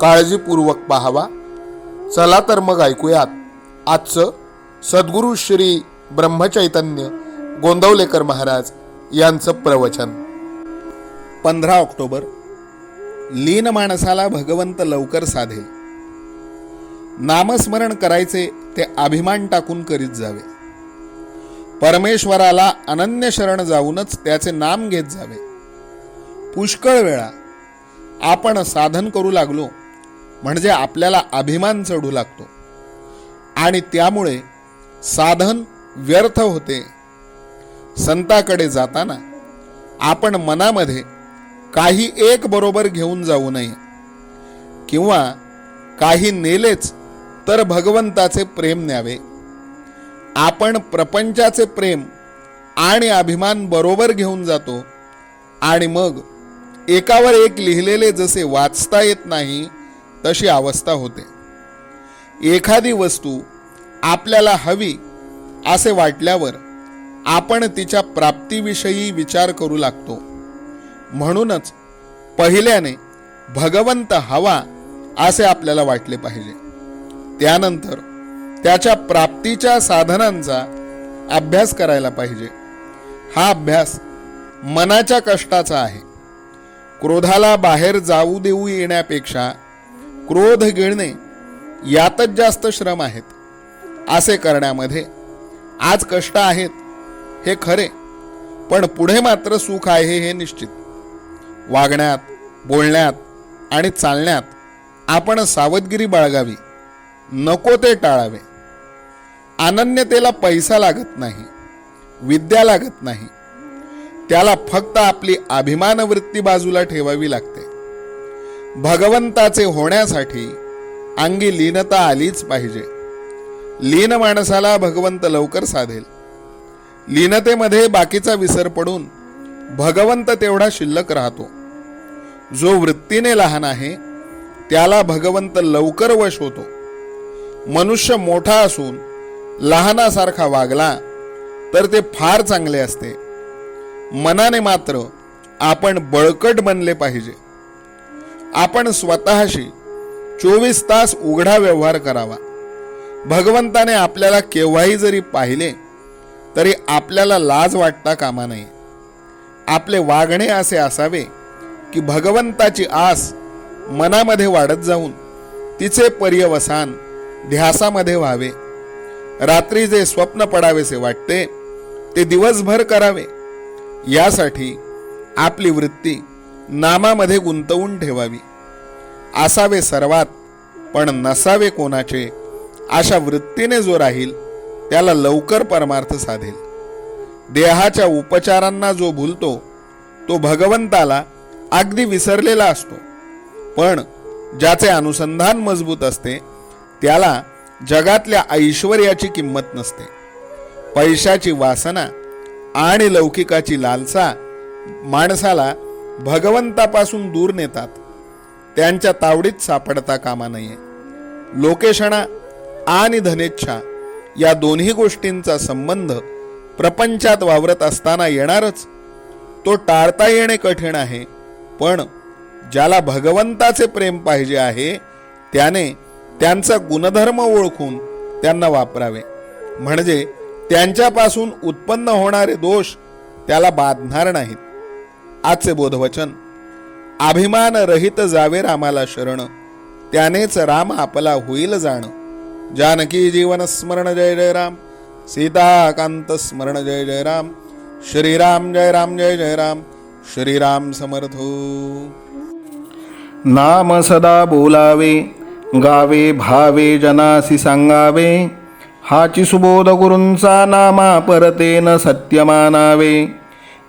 काळजीपूर्वक पाहावा. चला तर मग ऐकूयात. आजचं सद्गुरू श्री ब्रह्मचैतन्य गोंदवलेकर महाराज यांचं प्रवचन. पंधरा ऑक्टोबर. लीन माणसाला भगवंत लवकर साधेल नामस्मरण करायचे ते अभिमान टाकून करीत जावे. परमेश्वराला अनन्य शरण जाऊनच त्याचे नाम घेत जावे. पुष्कळ वेळा आपण साधन करू लागलो म्हणजे आपल्याला अभिमान चढू लागतो. आणि त्यामुळे साधन व्यर्थ होते. संताकडे जाताना आपण मनामध्ये काही एक बरोबर घेऊन जाऊ नये. किंवा काही नेलेच तर भगवंताचे प्रेम न्यावे. आपण प्रपंचाचे प्रेम आणि अभिमान बरोबर घेऊन जातो. आणि मग एकावर एक लिहिलेले जसे वाचता येत नाही तशी अवस्था होते. एखादी वस्तू आपल्याला हवी असे वाटल्यावर आपण तिच्या प्राप्तीविषयी विचार करू लागतो. म्हणूनच पहिल्याने भगवंत हवा असे आपल्याला वाटले पाहिजे. त्यानंतर त्याच्या प्राप्तीच्या साधनांचा अभ्यास करायला पाहिजे. हा अभ्यास मनाच्या कष्टाचा आहे. क्रोधाला बाहेर जाऊ देऊ येण्यापेक्षा क्रोध गिळणे यातच जास्त श्रम आहेत. असे करण्यामध्ये आज कष्ट आहेत हे खरे पण पुढे मात्र सुख आहे हे निश्चित. वागण्यात बोलण्यात आणि चालण्यात आपण सावधगिरी बाळगावी नको ते टाळावे. अनन्यतेला पैसा लागत नाही विद्या लागत नाही. त्याला फक्त आपली अभिमानवृत्ती बाजूला ठेवावी लागते. भगवंताचे होण्यासाठी अंगी लीनता आलीच पाहिजे. लीन माणसाला भगवंत लवकर साधेल. लीनतेमध्ये बाकीचा विसर पडून भगवंत तेवढा शिल्लक राहतो. जो वृत्तीने लहान आहे त्याला भगवंत लवकर वश होतो. मनुष्य मोठा असून लहानासारखा वागला तर ते फार चांगले असते. मनाने मात्र आपण बळकट बनले पाहिजे. आपण स्वतःशी चोवीस तास उघडा व्यवहार करावा. भगवंताने आपल्याला केव्हाही जरी पाहिले तरी आपल्याला लाज वाटता कामा नये. आपले वागणे असे असावे की भगवंताची आस मनामध्ये वाढत जाऊन तिचे पर्यवसान ध्यासामध्ये व्हावे. रात्री जे स्वप्न पडावेसे वाटते ते दिवसभर करावे. यासाठी आपली वृत्ती नामामध्ये गुंतवून ठेवावी. असावे सर्वात पण नसावे कोणाचे? अशा वृत्तीने जो राहील त्याला लवकर परमार्थ साधेल. देहाच्या उपचारांना जो भुलतो तो भगवंताला अगदी विसरलेला असतो. पण ज्याचे अनुसंधान मजबूत असते त्याला जगातल्या ऐश्वर्याची किंमत नसते. पैशाची वासना आणि लौकिकाची लालसा माणसाला भगवंतापासून दूर नेतात. त्यांच्या तावडीत सापडता कामा नये. लोकेशणा आणि धनेच्छा या दोन्ही गोष्टींचा संबंध प्रपंचात वावरत असताना येणारच. तो टाळता येणे कठीण आहे पण ज्याला भगवंताचे प्रेम पाहिजे आहे त्याने त्यांचा गुणधर्म ओळखून त्यांना वापरावे. म्हणजे त्यांच्यापासून उत्पन्न होणारे दोष त्याला बाधणार नाहीत. आजचे बोधवचन. अभिमान रहित जावे रामाला शरण. त्यानेच राम आपला होईल जाण. जानकी जीवन स्मरण जय जय राम. सीताकांत स्मरण जय जय राम. श्रीराम जय राम जय जय राम. श्रीराम समर्थो हो. नाम सदा बोलावे गावे भावे जनासी सांगावे. हाची सुबोध गुरूंचा नामा परतेन सत्य